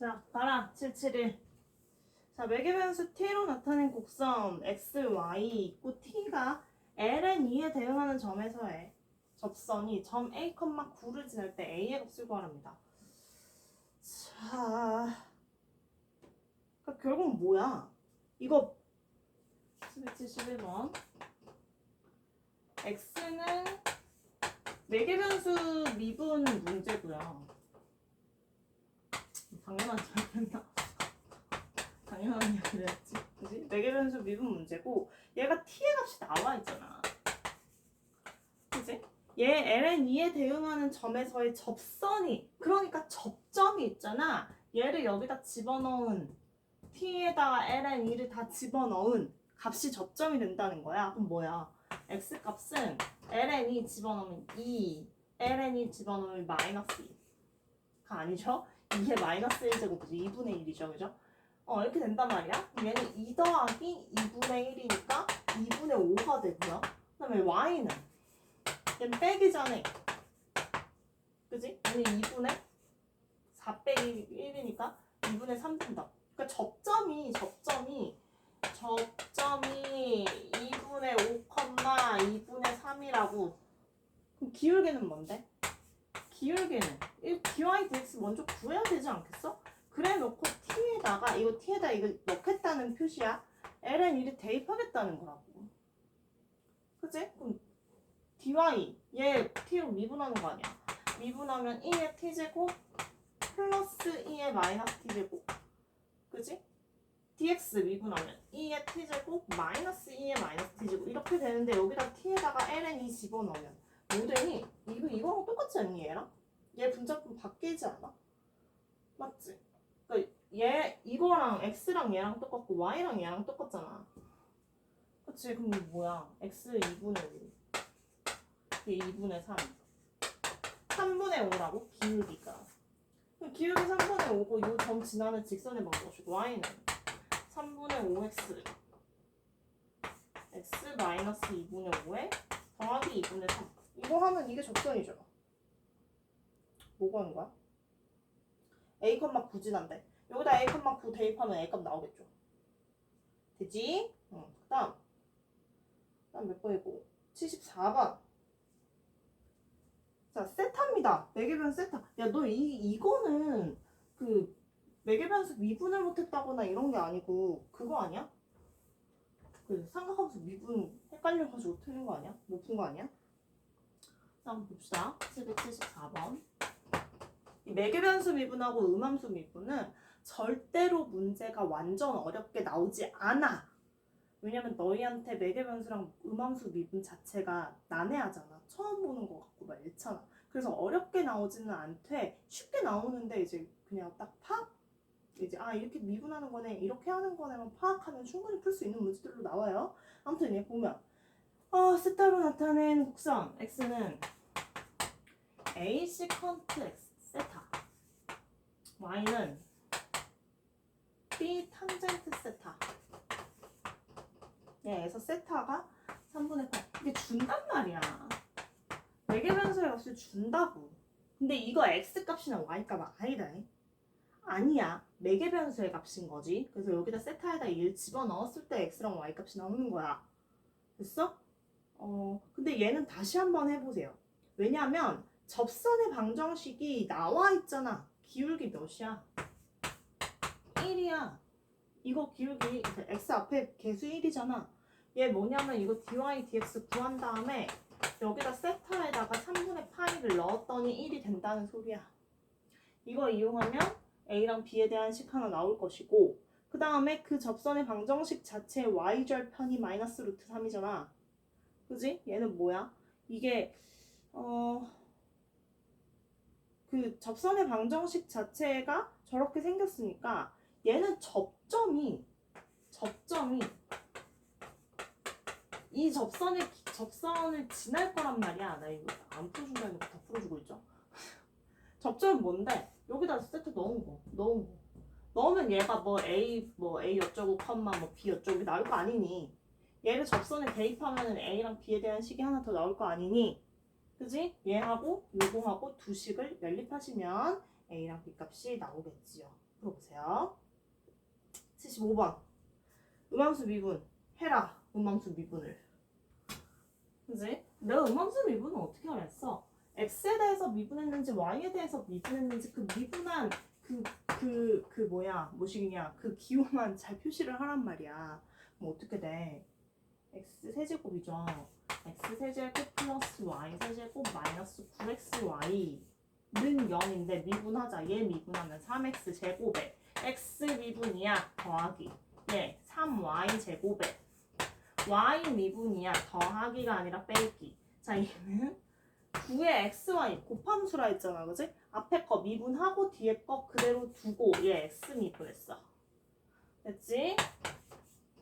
자, 가라. 771. 자, 매개 변수 t로 나타낸 곡선 x, y 있고 t가 ln 2에 대응하는 점에서의 접선이 점 a, 9를 지날 때 a의 값을 구하랍니다. 자, 그러니까 결국 뭐야? 이거 771번 x는 매개 변수 미분 문제고요. 당연한 답이었나? 당연한 이야기를 했지. 그지? 매개변수 미분 문제고 얘가 t의 값이 나와 있잖아. 그지? 얘 ln2에 대응하는 점에서의 접선이 그러니까 접점이 있잖아. 얘를 여기다 집어넣은 t에다가 ln2를 다 집어넣은 값이 접점이 된다는 거야. 그럼 뭐야? x 값은 ln이 집어넣으면 2, ln이 집어넣으면 마이너스 2가 아니죠? 이게 마이너스 1제곱이죠. 2분의 1이죠. 그죠? 어, 이렇게 된단 말이야. 얘는 2 더하기 2분의 1이니까 2분의 5가 되고요. 그 다음에 y는 얘는 빼기 전에 그지? 얘는 2분의 4 빼기 1이니까 2분의 3 된다. 그니까 접점이 접점이 접점이 2분의 5, 2분의 3이라고 그럼 기울기는 뭔데? 기울기는 1 x 먼저 구해야 되지 않겠어? 그래 놓고 t에다가 이거 t에다 이걸 넣겠다는 표시야. ln 1이 대입하겠다는 거라고. 그치? 그럼 dy 얘 t로 미분하는 거 아니야? 미분하면 E에 t제곱 플러스 E에 마이너스 t제곱. 그치? dx 미분하면 E에 t제곱 마이너스 E에 마이너스 t제곱 이렇게 되는데 여기다 t에다가 ln 2 집어넣으면 모델이 이거 이거랑 똑같지 않니 얘랑? 얘 분자품 바뀌지 않아? 맞지? 그러니까 얘 이거랑 x랑 얘랑 똑같고 y랑 얘랑 똑같잖아. 그치? 그럼 뭐야? x 2분의 5얘 2분의 3 3분의 5라고? 기울기가 기울기 3분의 5고 이 점 지나는 직선의 방정식 y는 3분의 5x x 마이너스 2분의 5에 더하기 2분의 3 이거 하면 이게 접선이죠 뭐가 하는 거야? a, 9진한데 여기다 a, 9 대입하면 a 값 나오겠죠 되지? 응. 그 다음 그 다음 몇 번이고 74번 자 세타입니다 매개변 세타 야 너 이 이거는 그 매개변수 미분을 못했다거나 이런 게 아니고 그거 아니야? 그 삼각함수 미분 헷갈려가지고 틀린 거 아니야? 못 푼 거 아니야? 자, 한번 봅시다. 774번. 이 매개변수 미분하고 음함수 미분은 절대로 문제가 완전 어렵게 나오지 않아. 왜냐면 너희한테 매개변수랑 음함수 미분 자체가 난해하잖아. 처음 보는 거 같고 막 이렇잖아. 그래서 어렵게 나오지는 않되 쉽게 나오는데 이제 그냥 딱 파악 이제 아 이렇게 미분하는 거네 이렇게 하는 거네만 파악하면 충분히 풀 수 있는 문제들로 나와요. 아무튼 얘 보면 어 세타로 나타낸 곡선 x는 a 시컨트 x 세타 y는 b 탄젠트 세타 얘에서 세타가 3분의 8 이게 준단 말이야. 매개 변수의 값을 준다고. 근데 이거 x 값이나 y 값 아니다. 아니야. 매개 변수의 값인 거지. 그래서 여기다 세타에다 1 집어넣었을 때 x랑 y 값이 나오는 거야. 됐어? 어, 근데 얘는 다시 한번 해보세요. 왜냐면 접선의 방정식이 나와 있잖아. 기울기 몇이야? 1이야. 이거 기울기 x 앞에 개수 1이잖아. 얘 뭐냐면 이거 dy dx 구한 다음에 여기다 세타에다가 3분의 파이를 넣었더니 1이 된다는 소리야. 이거 이용하면 a랑 b에 대한 식 하나 나올 것이고 그 다음에 그 접선의 방정식 자체의 y절 편이 마이너스 루트 3이잖아. 그지? 얘는 뭐야? 이게 어... 그 접선의 방정식 자체가 저렇게 생겼으니까 얘는 접점이 접점이 이 접선을 접선을 지날 거란 말이야. 나 이거 안 풀어준다 해놓고 다 풀어주고 있죠. 접점은 뭔데? 여기다 세트 넣은 거, 넣은 거. 넣으면 얘가 뭐 A 뭐 A 어쩌고 컴마 뭐 B 어쩌고 나올 거 아니니? 얘를 접선에 대입하면 A랑 B에 대한 식이 하나 더 나올 거 아니니? 그지? 얘하고 요거하고 두 식을 연립하시면 A랑 B 값이 나오겠지요. 물어보세요. 75번. 음함수 미분 해라. 음함수 미분을. 그지? 내가 음함수 미분은 어떻게 하랬어? x에 대해서 미분했는지 y에 대해서 미분했는지 그 미분한 그 그 그 뭐야 뭐시기냐 그 기호만 잘 표시를 하란 말이야. 그럼 어떻게 돼? x 세제곱이죠. X 세제곱 플러스 y 세제곱 마이너스 9xy는 0인데 미분하자. 얘 미분하면 3x 제곱에 x 미분이야 더하기 얘 3y 제곱에 y 미분이야 더하기가 아니라 빼기. 자 얘는 9의 xy 곱함수라 했잖아, 그지? 앞에 거 미분하고 뒤에 거 그대로 두고 얘 x 미분했어. 됐지?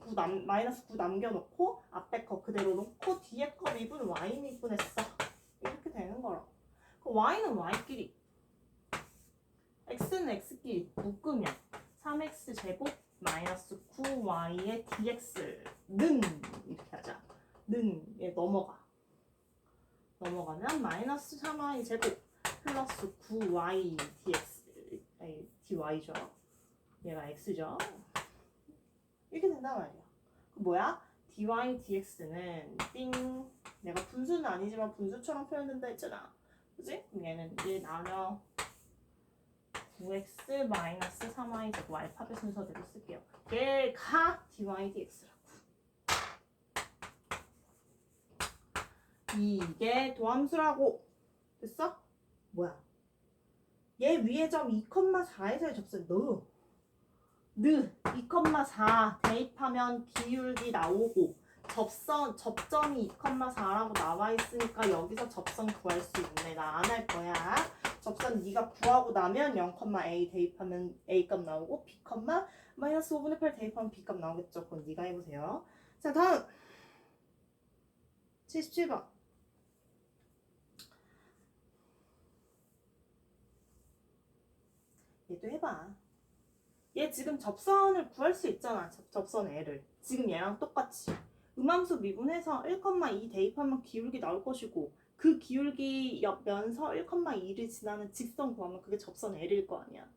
9 남, 마이너스 9 남겨놓고 앞에 거 그대로 놓고 뒤에 거 미분 y 미분했어. 이렇게 되는 거라. 그 y는 y끼리, x는 x끼리 묶으면 3x 제곱 마이너스 9y의 dx는 이렇게 하자. 는얘 넘어가. 넘어가면 마이너스 3y 제곱 플러스 9y dx 아니 dy죠. 얘가 x죠. 이렇게 된단 말이야. 그 뭐야? dy dx는 띵 내가 분수는 아니지만 분수처럼 표현된다 했잖아. 그지? 얘는 1 나눠 9x 마이너스 3y 제곱 알파벳 순서대로 쓸게요. 얘가 dy dx라고. 이게 도함수라고. 됐어? 뭐야? 얘 위에 점 2,4에서의 접선 넣어. 느 2,4 대입하면 기울기 나오고 접선 접점이 2,4라고 나와 있으니까 여기서 접선 구할 수 있네. 나 안 할 거야. 접선 네가 구하고 나면 0,a 대입하면 a 값 나오고 b, 마이너스 5분의 8 대입하면 b 값 나오겠죠. 그건 네가 해보세요. 자 다음 77번. 얘도 해봐. 얘 지금 접선을 구할 수 있잖아. 접, 접선 애를. 지금 얘랑 똑같이. 음함수 미분해서 1,2 대입하면 기울기 나올 것이고 그 기울기 옆면서 1,2를 지나는 직선 구하면 그게 접선 L일 거 아니야.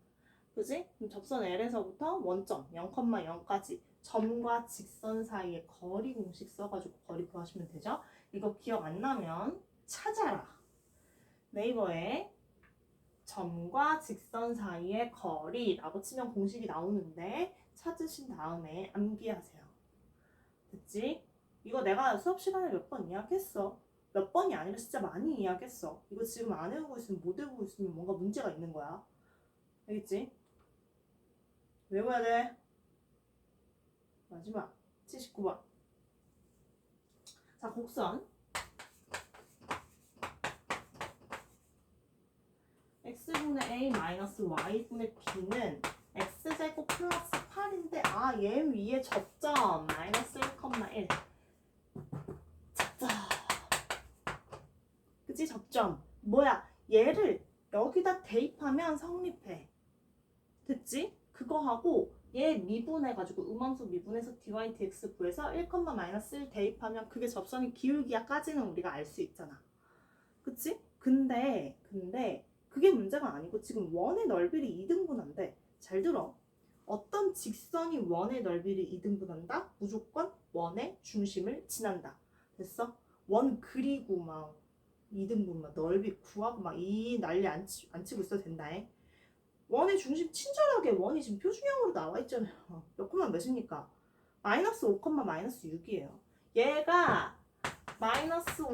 그지? 그럼 접선 L에서부터 원점 0,0까지 점과 직선 사이의 거리 공식 써가지고 거리 구하시면 되죠? 이거 기억 안 나면 찾아라. 네이버에 점과 직선 사이의 거리라고 치면 공식이 나오는데 찾으신 다음에 암기하세요. 됐지? 이거 내가 수업 시간에 몇 번 이야기했어. 몇 번이 아니라 진짜 많이 이야기했어. 이거 지금 안 외우고 있으면 못 외우고 있으면 뭔가 문제가 있는 거야. 알겠지? 외워야 돼. 마지막 79번. 자, 곡선. X분의 a 마이너스 y분의 b는 x제곱 플러스 8인데 아 얘 위에 접점. 마이너스 1,1 접점 그치? 접점. 뭐야? 얘를 여기다 대입하면 성립해. 됐지? 그거 하고 얘 미분해가지고 음함수 미분해서 dy dx 구해서 1, 마이너스 1 대입하면 그게 접선이 기울기야까지는 우리가 알 수 있잖아. 그치? 근데 근데 그게 문제가 아니고 지금 원의 넓이를 2등분한대. 잘 들어. 어떤 직선이 원의 넓이를 2등분한다? 무조건 원의 중심을 지난다. 됐어? 원 그리고 막 2등분 막 넓이 구하고 막 이 난리 안, 치, 안 치고 있어도 된다. 해. 원의 중심 친절하게 원이 지금 표준형으로 나와 있잖아요. 몇 콤마 몇입니까? 마이너스 5, 마이너스 6이에요. 얘가 마이너스 5,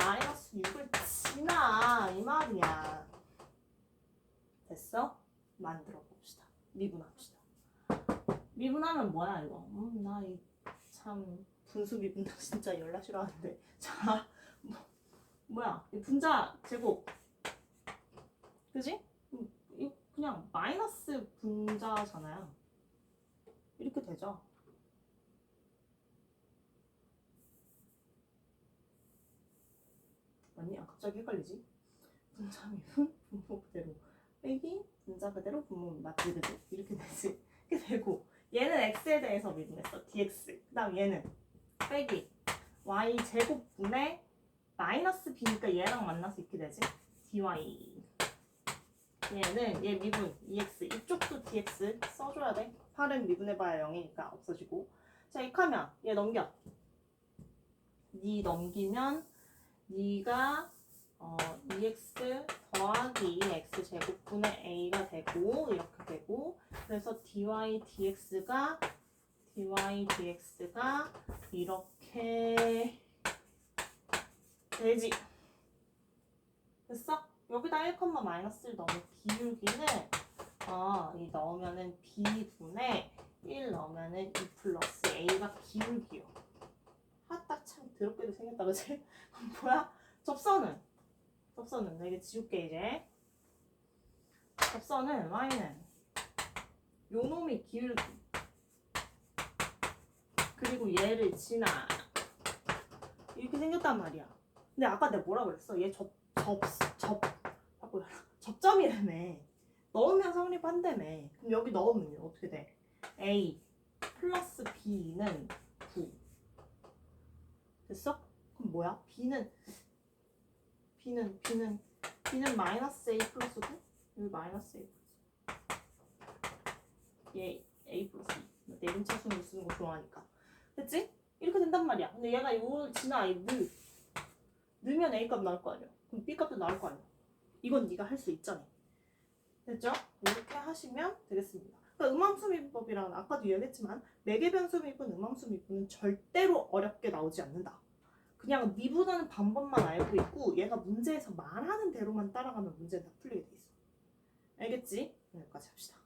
마이너스 6을 지나 이 말이야. 됐어? 만들어 봅시다. 미분합시다. 미분하면 뭐야 이거? 음, 나이 참 분수 미분다 진짜 연락 싫어하는데. 자, 뭐, 뭐야? 이 분자 제곱. 그지? 음, 이 그냥 마이너스 분자잖아요. 이렇게 되죠. 맞니? 아, 갑자기 헷갈리지? 분자 미분 분모 그대로 빼기 분자 그대로 분모 맞지 그지? 이렇게 되지. 이렇게 되고 얘는 x에 대해서 미분했어. dx. 그 다음 얘는 빼기. Y 제곱분의 마이너스 b니까 얘랑 만나서 이렇게 되지? dy. 얘는 얘 미분 EX 이쪽도 DX 써줘야 돼. 8은 미분해봐야 0이니까 없어지고. 자 하면 얘 넘겨. 니 넘기면 니가 어, EX 더하기 X 제곱분의 A가 되고 이렇게 되고 그래서 dy dx가 dy dx가 이렇게 되지 됐어? 여기다 1, 마이너스를 넣으면 기울기는 어, 이 넣으면은 b분의 1 넣으면은 2 플러스 a가 기울기요. 참 더럽게도 생겼다? 그럼 뭐야? 접선은 접선은 내가 지울게 이제. 접선은 y는 요 놈이 기울기 그리고 얘를 지나 이렇게 생겼단 말이야. 근데 아까 내가 뭐라 그랬어? 얘 접, 접, 접, 자꾸 접점이라며. 넣으면 성립한다며. 그럼 여기 넣으면 어떻게 돼? A 플러스 B는 9. 됐어? 그럼 뭐야? B는 B는 B는 B는 마이너스 A 플러스 9? 여기 마이너스 A 플러스 얘 A 플러스 2. 내림차순으로 쓰는 거 좋아하니까. 됐지? 이렇게 된단 말이야. 근데 얘가 요 지나 이 느. 넣으면 A 값 나올 거 아니야. 그럼 B 값도 나올 거 아니야. 이건 네가 할 수 있잖아. 됐죠? 이렇게 하시면 되겠습니다. 그러니까 음함수미법이랑 아까도 이야기했지만 매개 변수 미분, 음함수 미분은 절대로 어렵게 나오지 않는다. 그냥 미분하는 방법만 알고 있고 얘가 문제에서 말하는 대로만 따라가면 문제는 다 풀리게 돼 있어. 알겠지? 여기까지 합시다.